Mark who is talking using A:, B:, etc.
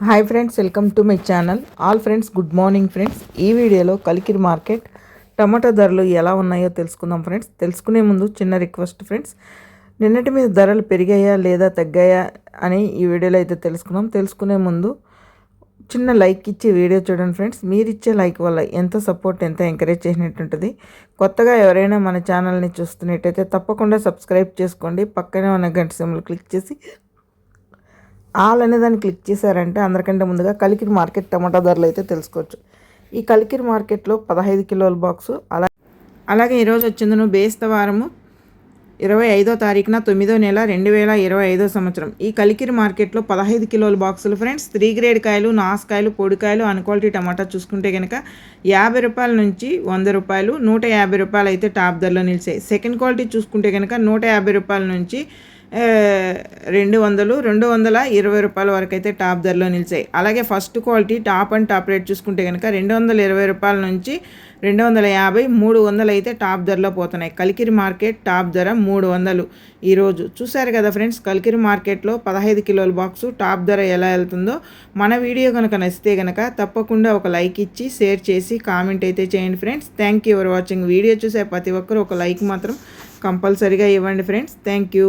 A: Hi friends welcome to my channel all friends good morning friends ఈ వీడియోలో Kalikiri market టమాటా ధరలు ఎలా ఉన్నాయో తెలుసుకుందాం ఫ్రెండ్స్ తెలుసుకునే ముందు చిన్న రిక్వెస్ట్ ఫ్రెండ్స్ నిన్నటి మీద ధరలు పెరిగాయా లేదా తగ్గాయా అని ఈ వీడియోలో అయితే తెలుసుకుందాం. తెలుసుకునే ముందు చిన్న లైక్ ఇచ్చి వీడియో చూడండి ఫ్రెండ్స్ మీరు ఇచ్చే లైక్ వల్ల ఎంత సపోర్ట్ ఎంత ఎంకరేజ్ చేసినట్టు ఉంటుంది. కొత్తగా ఎవరైనా మన ఛానల్ని చూస్తున్నట్టయితే తప్పకుండా సబ్స్క్రైబ్ చేసుకోండి. పక్కనే ఉన్న గంట సింబల్ క్లిక్ చేసి ఆల్ అనే దాన్ని క్లిక్ చేశారంటే అందరికంటే ముందుగా కలికిరి మార్కెట్ టమాటా ధరలు అయితే తెలుసుకోవచ్చు. ఈ కలికిరి మార్కెట్లో పదహైదు కిలోల బాక్సు అలా అలాగే ఈరోజు వచ్చిందను బేస్తవారము ఇరవై ఐదో తారీఖున తొమ్మిదో నెల రెండు వేల ఇరవై ఐదో సంవత్సరం. ఈ కలికిరి మార్కెట్లో పదహైదు కిలోల బాక్సులు ఫ్రెండ్స్ త్రీ గ్రేడ్ కాయలు నాసుకాయలు పొడికాయలు అన్క్వాలిటీ టమాటా చూసుకుంటే కనుక యాభై రూపాయల నుంచి వంద రూపాయలు నూట యాభై రూపాయలు అయితే టాప్ ధరలో నిలిచాయి. సెకండ్ క్వాలిటీ చూసుకుంటే కనుక నూట యాభై రూపాయల నుంచి రెండు వందలు రెండు వందల ఇరవై రూపాయల వరకు అయితే టాప్ ధరలో నిలిచాయి. అలాగే first quality top and top rate చూసుకుంటే కనుక రెండు వందల ఇరవై రూపాయల నుంచి రెండు వందల యాభై మూడు వందలు అయితే టాప్ ధరలో పోతున్నాయి. కలికిరి మార్కెట్ టాప్ ధర మూడు వందలు ఈరోజు చూసారు కదా ఫ్రెండ్స్ కలికిరి మార్కెట్లో పదహైదు కిలోల బాక్సు టాప్ ధర ఎలా వెళ్తుందో. మన వీడియో కనుక నచ్చితే కనుక తప్పకుండా ఒక లైక్ ఇచ్చి షేర్ చేసి కామెంట్ అయితే చేయండి friends. Thank you for watching video చూసే ప్రతి ఒక్కరు ఒక లైక్ మాత్రం కంపల్సరీగా ఇవ్వండి ఫ్రెండ్స్. Thank you